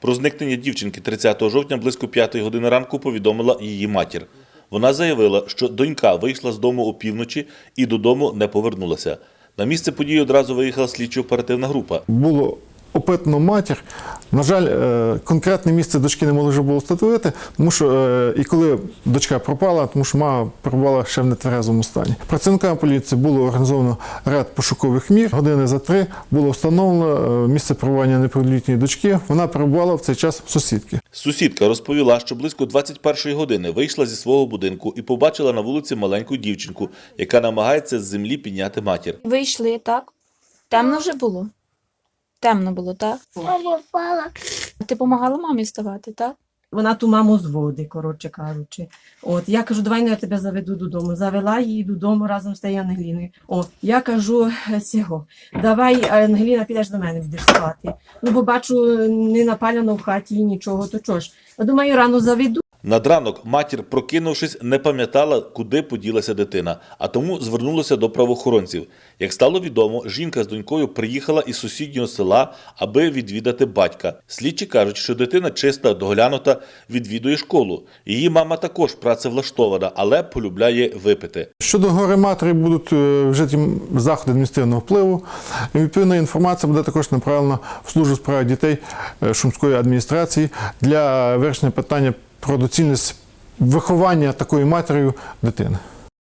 Про зникнення дівчинки 30 жовтня близько 5 години ранку повідомила її матір. Вона заявила, що донька вийшла з дому опівночі і додому не повернулася. На місце події одразу виїхала слідчо-оперативна група. було опитано матір. На жаль, е, конкретне місце дочки не могли вже було встановити, тому що е, і коли дочка пропала, тому що мама перебувала ще в нетверезому стані. Працівниками поліції було організовано ряд пошукових мір. Години за три було встановлено е, місце перебування неповнолітньої дочки. Вона перебувала в цей час в сусідки. Сусідка розповіла, що близько 21-ї години вийшла зі свого будинку і побачила на вулиці маленьку дівчинку, яка намагається з землі підняти матір. Вийшли, так? Темно вже було? Темно було, так? Мама впала. Ти допомагала мамі вставати, так? Вона ту маму зводить, коротше кажучи. От я кажу, давай ну, я тебе заведу додому. Завела її додому разом з тією Ангеліною. О, я кажу е, цього, давай, Ангеліна, підеш до мене, будеш спати. Ну, бо бачу, не напаляно в хаті і нічого, то чого ж? Я думаю, рано заведу. Над ранок матір, прокинувшись, не пам'ятала, куди поділася дитина, а тому звернулася до правоохоронців. Як стало відомо, жінка з донькою приїхала із сусіднього села, аби відвідати батька. Слідчі кажуть, що дитина чиста, доглянута, відвідує школу. Її мама також працевлаштована, але полюбляє випити. Щодо гори матері будуть е, вжиті заходи адміністративного впливу. Відповідна інформація буде також направлена в службу справ дітей е, Шумської адміністрації для вирішення питання про доцільність виховання такою матір'ю дитини.